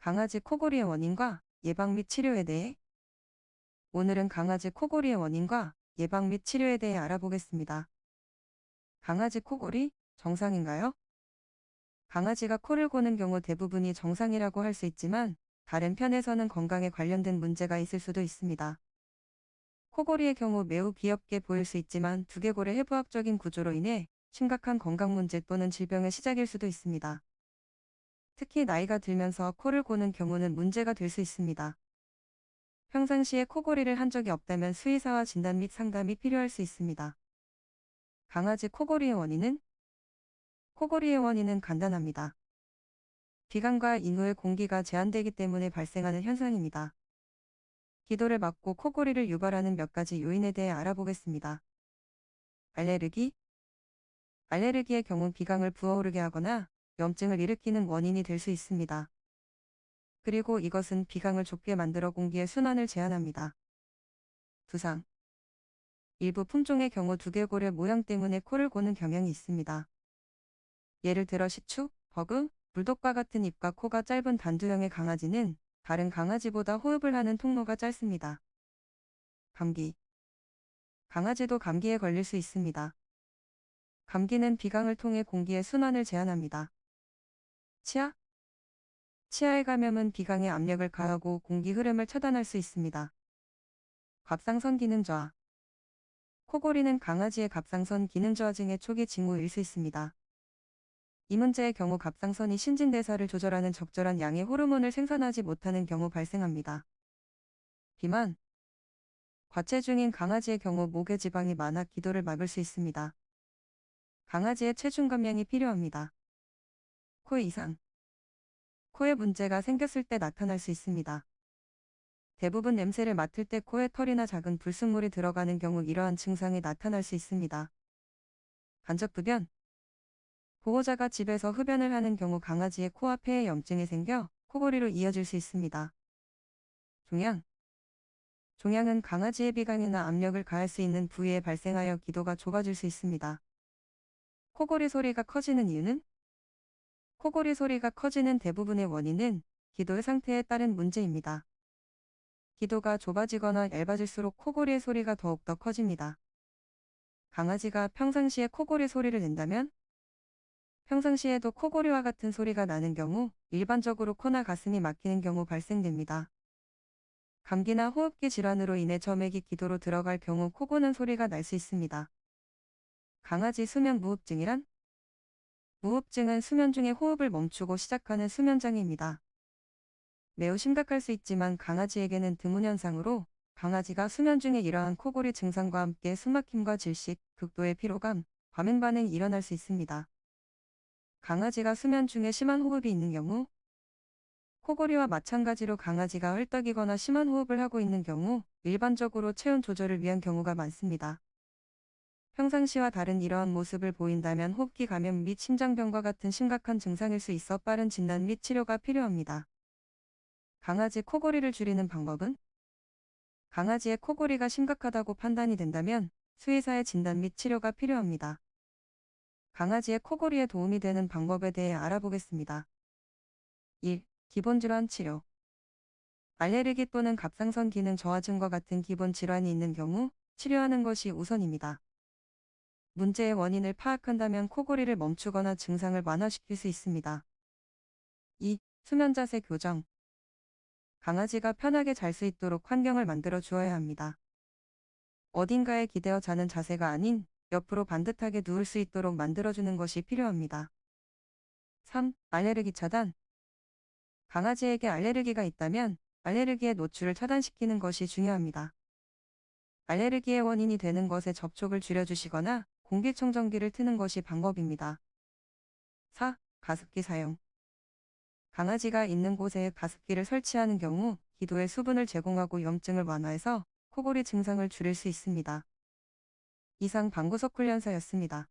강아지 코골이의 원인과 예방 및 치료에 대해 오늘은 강아지 코골이의 원인과 예방 및 치료에 대해 알아보겠습니다. 강아지 코골이 정상인가요? 강아지가 코를 고는 경우 대부분이 정상이라고 할 수 있지만 다른 편에서는 건강에 관련된 문제가 있을 수도 있습니다. 코골이의 경우 매우 귀엽게 보일 수 있지만 두개골의 해부학적인 구조로 인해 심각한 건강 문제 또는 질병의 시작일 수도 있습니다. 특히 나이가 들면서 코를 고는 경우는 문제가 될 수 있습니다. 평상시에 코골이를 한 적이 없다면 수의사와 진단 및 상담이 필요할 수 있습니다. 강아지 코골이의 원인은? 코골이의 원인은 간단합니다. 비강과 인후의 공기가 제한되기 때문에 발생하는 현상입니다. 기도를 막고 코골이를 유발하는 몇 가지 요인에 대해 알아보겠습니다. 알레르기 알레르기의 경우 비강을 부어오르게 하거나 염증을 일으키는 원인이 될 수 있습니다. 그리고 이것은 비강을 좁게 만들어 공기의 순환을 제한합니다. 두상 일부 품종의 경우 두개골의 모양 때문에 코를 고는 경향이 있습니다. 예를 들어 시추, 버그, 불독과 같은 입과 코가 짧은 단두형의 강아지는 다른 강아지보다 호흡을 하는 통로가 짧습니다. 감기 강아지도 감기에 걸릴 수 있습니다. 감기는 비강을 통해 공기의 순환을 제한합니다. 치아 치아의 감염은 비강에 압력을 가하고 공기 흐름을 차단할 수 있습니다. 갑상선 기능 저하 코골이는 강아지의 갑상선 기능 저하 증의 초기 징후일 수 있습니다. 이 문제의 경우 갑상선이 신진대사를 조절하는 적절한 양의 호르몬을 생산하지 못하는 경우 발생합니다. 비만 과체중인 강아지의 경우 목에 지방이 많아 기도를 막을 수 있습니다. 강아지의 체중 감량이 필요합니다. 코 이상 코에 문제가 생겼을 때 나타날 수 있습니다. 대부분 냄새를 맡을 때 코에 털이나 작은 불순물이 들어가는 경우 이러한 증상이 나타날 수 있습니다. 간접흡연 보호자가 집에서 흡연을 하는 경우 강아지의 코와 폐에 염증이 생겨 코골이로 이어질 수 있습니다. 종양 종양은 강아지의 비강이나 압력을 가할 수 있는 부위에 발생하여 기도가 좁아질 수 있습니다. 코골이 소리가 커지는 이유는 코골이 소리가 커지는 대부분의 원인은 기도의 상태에 따른 문제입니다. 기도가 좁아지거나 얇아질수록 코골이의 소리가 더욱더 커집니다. 강아지가 평상시에 코골이 소리를 낸다면 평상시에도 코골이와 같은 소리가 나는 경우 일반적으로 코나 가슴이 막히는 경우 발생됩니다. 감기나 호흡기 질환으로 인해 점액이 기도로 들어갈 경우 코 고는 소리가 날 수 있습니다. 강아지 수면 무호흡증이란? 무호흡증은 수면 중에 호흡을 멈추고 시작하는 수면장애입니다. 매우 심각할 수 있지만 강아지에게는 드문 현상으로 강아지가 수면 중에 이러한 코골이 증상과 함께 숨막힘과 질식, 극도의 피로감, 과민 반응이 일어날 수 있습니다. 강아지가 수면 중에 심한 호흡이 있는 경우 코골이와 마찬가지로 강아지가 헐떡이거나 심한 호흡을 하고 있는 경우 일반적으로 체온 조절을 위한 경우가 많습니다. 평상시와 다른 이러한 모습을 보인다면 호흡기 감염 및 심장병과 같은 심각한 증상일 수 있어 빠른 진단 및 치료가 필요합니다. 강아지 코골이를 줄이는 방법은? 강아지의 코골이가 심각하다고 판단이 된다면 수의사의 진단 및 치료가 필요합니다. 강아지의 코골이에 도움이 되는 방법에 대해 알아보겠습니다. 1. 기본질환 치료 알레르기 또는 갑상선 기능 저하증과 같은 기본 질환이 있는 경우 치료하는 것이 우선입니다. 문제의 원인을 파악한다면 코골이를 멈추거나 증상을 완화시킬 수 있습니다. 2. 수면 자세 교정 강아지가 편하게 잘 수 있도록 환경을 만들어 주어야 합니다. 어딘가에 기대어 자는 자세가 아닌 옆으로 반듯하게 누울 수 있도록 만들어주는 것이 필요합니다. 3. 알레르기 차단 강아지에게 알레르기가 있다면 알레르기의 노출을 차단시키는 것이 중요합니다. 알레르기의 원인이 되는 것에 접촉을 줄여주시거나 공기청정기를 트는 것이 방법입니다. 4. 가습기 사용 강아지가 있는 곳에 가습기를 설치하는 경우 기도에 수분을 제공하고 염증을 완화해서 코골이 증상을 줄일 수 있습니다. 이상 방구석 훈련사였습니다.